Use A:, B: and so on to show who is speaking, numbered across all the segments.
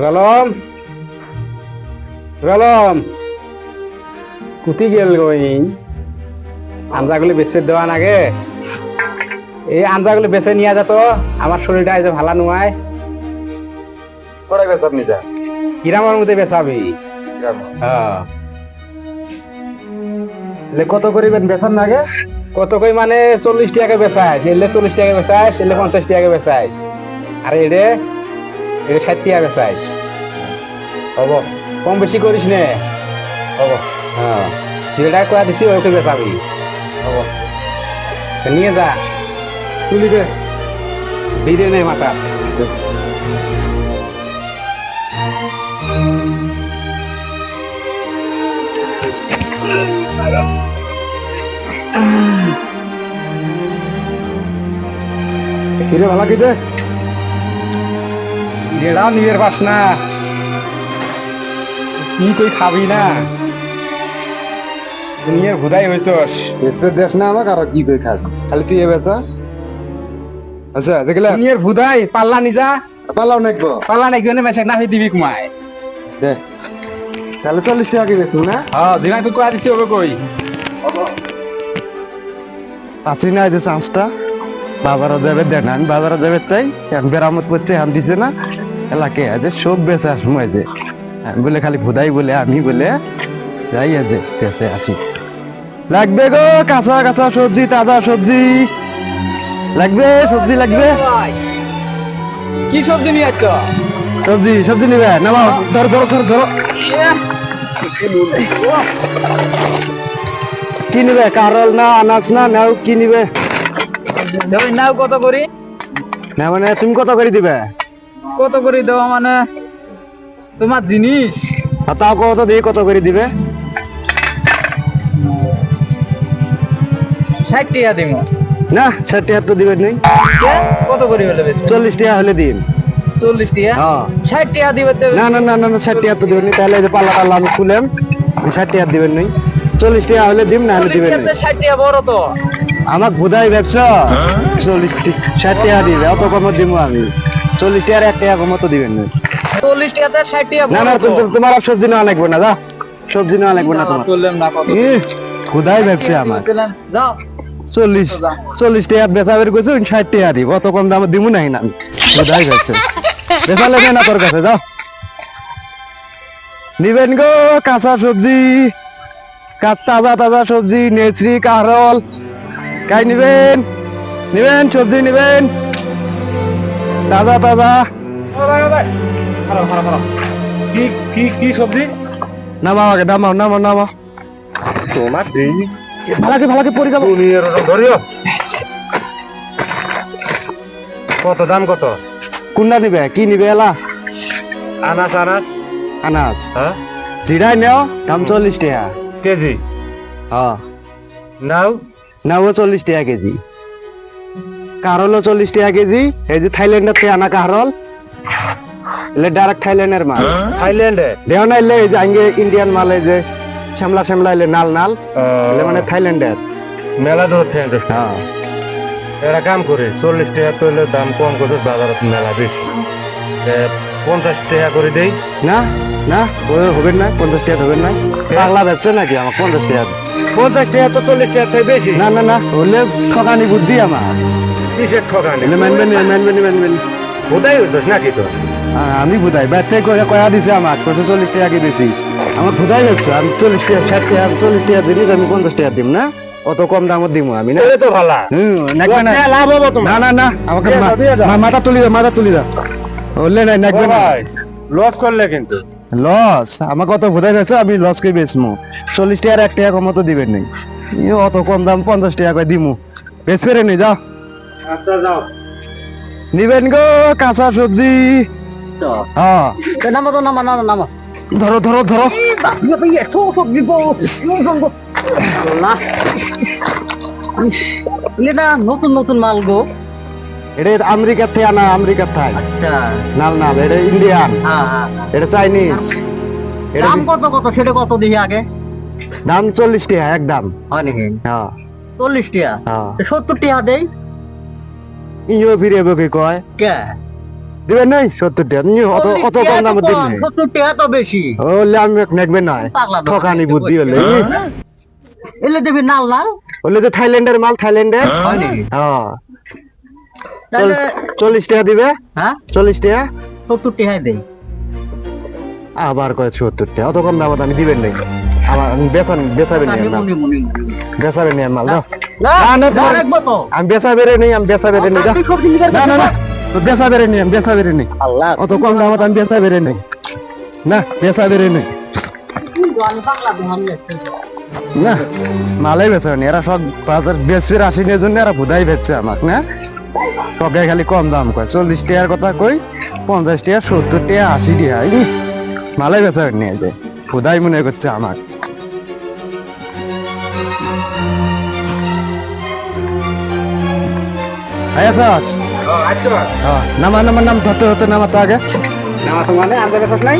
A: গলম গলম কুতি গেল গই আঞ্জাগুলি বেছে দেওয়া নাগে এই আঞ্জাগুলি বেছে নিয়ে যেত আমার শরীরটা এই যে ভালো নয়
B: কড়াই বেচার নিজা।
A: কিরামের মধ্যে বেচাবি। হ্যাঁ।
B: কত করিবেন বেচার নাগে
A: কত কই মানে চল্লিশ টাকা বেচাইস এলে চল্লিশ টাকা বেচাইস এলে পঞ্চাশ টাকা বেচাইস। আর এডে এডে ষাট টাকা বেচাইস
B: হব
A: কম বেশি করিস নে?
B: হব
A: হ্যাঁ যেটা কয়া দিছি ওকে বেচাবি
B: হব
A: নিয়ে যা।
B: তুলিবে
A: বিদে নেই মাথা
B: কিরে ভালা কি দে।
A: যেটাও নিজের পাস না। কি তুই খাবি না? দুনিয়ার ভুদাই হয়েছস
B: বেচবে দেশ না আমাকে আর কি করে খাবি? খালি তুই বেচা। আচ্ছা দেখলে?
A: দুনিয়ার ভুদাই পাল্লা নিজা
B: পালাও নাকবো
A: পাল্লা নাই গনে মেশে না দিবি কুমায়।
B: দে। তাহলে চল্লিশ টাকা কি বেচবো না?
A: হ্যাঁ জিনা তুই কয়া দিছি ওকে কই।
B: পাচ্ছি না যে চান্সটা। বাজারে যাবে দেন আমি বাজারে যাবে চাই। এখন বেরামত করছে হান দিছে না। এলাকে যে সব বেঁচে সময় যে। আমি বলে খালি ভোদাই বলে আমি বলে যাই যে বেঁচে আসি লাগবে গো কাঁচা কাঁচা সবজি তাজা সবজি। লাগবে সবজি লাগবে।
A: কি সবজি নিয়ে যাচ্ছ?
B: সবজি সবজি নিবে নামাও। ধরো ধরো ধরো ধরো। কি নিবে? কারল না আনাজ না নাও কি নিবে?
A: নাও কত করি?
B: না মানে তুমি কত করে দিবে?
A: কত করে দেওয়া মানে? তোমার জিনিস?
B: তাও কত দিয়ে কত করে দিবে?
A: ষাট টাকা দিব
B: না ষাট টাকা তো দিবেন নেই।
A: কত করে হলে
B: চল্লিশ টাকা হলে দিন।
A: চল্লিশ টাকা?
B: হ্যাঁ।
A: ষাট টাকা দিবে
B: না না না না না ষাট টাকা তো দিবেন নেই। তাহলে যে পাল্লা পাল্লা আমি খুলেম ষাট টাকা দিবেন নেই। চল্লিশ টাকা হলে দিম না হলে দিবেন
A: ষাট টাকা বড় তো।
B: আমার ভুদাই ব্যবসা। চল্লিশ ষাট টাকা দিবে অত কমত দিব আমি। চল্লিশ টাকার এক টাকা কমত দিবেন। না
A: চল্লিশ টাকা ষাট টাকা
B: না না তুমি- তুমি- তোমার আর সবজি নেওয়া লাগবে না যা। সবজি নেওয়া লাগবে না তোমার। খুদাই ব্যবসা আমার। চল্লিশ চল্লিশ টাকা বেচা বের করছে ষাট টাকা দিব। অত কম দামে দিব নাই না। আমি খুদাই ব্যবসা। বেচা লেগে না তোর কাছে যাও। নিবেন গো কাঁচা সবজি তাজা তাজা সবজি নেচরি কারল কাই নিবেন? নিবেন সবজি নিবেন? তাজা তাজা।
A: কি কি কি সবজি
B: নামাও আগে নামাও নামাও নামাও।
A: তোমার দেই
B: ভালাকে ভালাকে পড়ে যাব।
A: ওরকম ধরিও কত দাম কত?
B: কোনটা নিবে? কি নিবে এলা?
A: আনাস আনাস
B: আনাজ।
A: হ্যাঁ?
B: জিরাই নেও দাম চল্লিশ টাকা।
A: কেজি?
B: হ্যাঁ।
A: নাও?
B: নাও চল্লিশ টাকা কেজি। কারলও চল্লিশ টাকা কেজি। এই যে থাইল্যান্ডের থেকে আনা কারল এলে ডাইরেক্ট থাইল্যান্ডের মাল।
A: থাইল্যান্ডে?
B: দেহ না এলে এই যে আঙ্গে ইন্ডিয়ান মাল এই যে শ্যামলা শ্যামলা এলে নাল নাল। এলে মানে থাইল্যান্ডের।
A: মেলা দূর থেকে
B: হ্যাঁ।
A: একটা কাম করে চল্লিশ টাকা তৈলে দাম কম করে বাজারত মেলা বেশি। পঞ্চাশ টাকা করে দেই।
B: না না ওই হবেন না পঞ্চাশ টাকা হবেন না। পাগলা ব্যবসা নাকি আমার পঞ্চাশ টাকা?
A: পঞ্চাশ টাকা তো চল্লিশ টাকা বেশি।
B: না না না হলে ঠকানি বুদ্ধি আমার।
A: কিসের ঠকানি।
B: মানবেন মানবেন মানবেন
A: বোধাই হইছিস নাকি তো
B: আমি বুধাই। ব্যাটাই করে কয়া দিছে আমার কত চল্লিশ টাকা কি বেশি। আমার বুধাই হচ্ছে আমি চল্লিশ টাকা ষাট টাকা চল্লিশ টাকা জিনিস আমি পঞ্চাশ টাকা দিম না? অত কম দামত দিব আমি না?
A: তো ভালো।
B: না।
A: লাভ হব
B: না না না আমাকে মাথা তুলি দাও মাথা তুলি দাও। বললে নাকবে না।
A: লস করলে কিন্তু।
B: লস আমাকে অত ভুদাই হচ্ছে আমি লস করে বেচমু? চল্লিশ টাকার এক টাকা কমতো দিবেন নাই। অত কম দাম পঞ্চাশ টাকা করে দিমু। বেচ ফেরে নি যাও।
A: আচ্ছা যাও।
B: নিবেন গো কাঁচা সবজি। হ্যাঁ।
A: নামা তো নামা নামা নামা।
B: ধরো ধরো ধরো।
A: এত সবজি এটা নতুন নতুন মাল গো।
B: এটা আমেরিকার থেকে আনা আমেরিকার থেকে
A: আচ্ছা।
B: নাল নাল এটা ইন্ডিয়ান।
A: হ্যাঁ হ্যাঁ
B: এটা চাইনিজ।
A: দাম কত কত? সেটা কত দিই আগে?
B: দাম চল্লিশ টাকা একদম।
A: হয় নাকি?
B: হ্যাঁ।
A: চল্লিশ টাকা?
B: হ্যাঁ।
A: সত্তর টাকা দেই।
B: ইও ফিরে কি কয়।
A: কে?
B: দিবেন নাই? সত্তর টাকা অত অত কম দামে দিবেন
C: সত্তর টাকা তো বেশি?
B: হলে আমি নেকবে না ঠকানি বুদ্ধি হলে
C: এলে দেবি নাল নাল?
B: হলে যে থাইল্যান্ডের মাল থাইল্যান্ডের।
C: হ্যাঁ।
B: চল্লিশ টাকা দিবে?
C: হ্যাঁ?
B: চল্লিশ টাকা?
C: সত্তর টাকা দেই।
B: আবার কয় সত্তর টাকা অত কম দামত আমি দিবেন নাই। আমার আমি বেচান বেচাবেন মাল। বেচাবেন মাল
C: না
B: না, না, আমি বেচা নেই আমি বেচা নেই না না না নেই আমি বেচা বেড়ে নেই।
C: আল্লাহ
B: অত কম দামত আমি বেচা নেই। না বেচা নেই। না মালাই বেচা নেই। এরা সব বাজার বেচফির আসি নিয়ে জন্য এরা ভুদাই বেচছে আমাক না? সবাই খালি কম দাম কয়। চল্লিশ টাকার কথা কই পঞ্চাশ টাকা সত্তর টাকা আশি টাকা মালাই বেচা নিয়ে যায় ভুদাই মনে করছে আমার আয়াস
A: আচ্ছা
B: নামা নামা নাম ধরতে ধরতে নামাতে আগে।
A: নামা মানে বেসস নাই?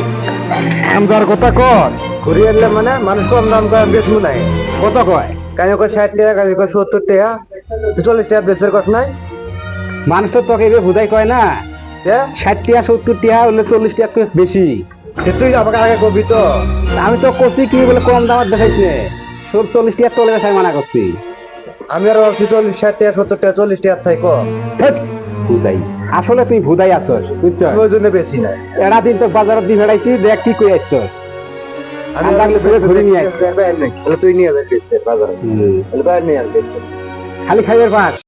B: নাম দেওয়ার কথা কর ঘুরিয়ে আনলে মানে মানুষ কম দাম কয় বেচবো নাই
A: কত কয়?
B: কাজে কয় ষাট টাকা কাজে কয় সত্তর টাকা চল্লিশ টাকা বেচের কথা নাই।
A: মানুষ তো তোকে এবার ভুদাই কয় না।
B: হ্যাঁ
A: ষাট টাকা সত্তর টাকা হলে চল্লিশ টাকা বেশি।
B: তুই আমাকে আগে কবি তো।
A: আমি তো করছি কি বলে কম দামত দেখাইছ সব চল্লিশ টাকা তোলে মানা করছি।
B: আমি আর ভাবছি চল্লিশ ষাট টাকা সত্তর টাকা চল্লিশ টাকা থাই কম।
A: ভুদাই। আসলে তুই ভুদাই আছস বুঝছ?
B: ওই জন্য বেশি না।
A: এরা দিন তো বাজারের দি ফেড়াইছি দেখ কি কই আছস।
B: আমি লাগলে
A: ঘুরে ঘুরে নিয়ে আসছি।
B: তুই নিয়ে যাবি বাজারে। বাইরে নিয়ে আসবি
A: খালি খাইবার পাস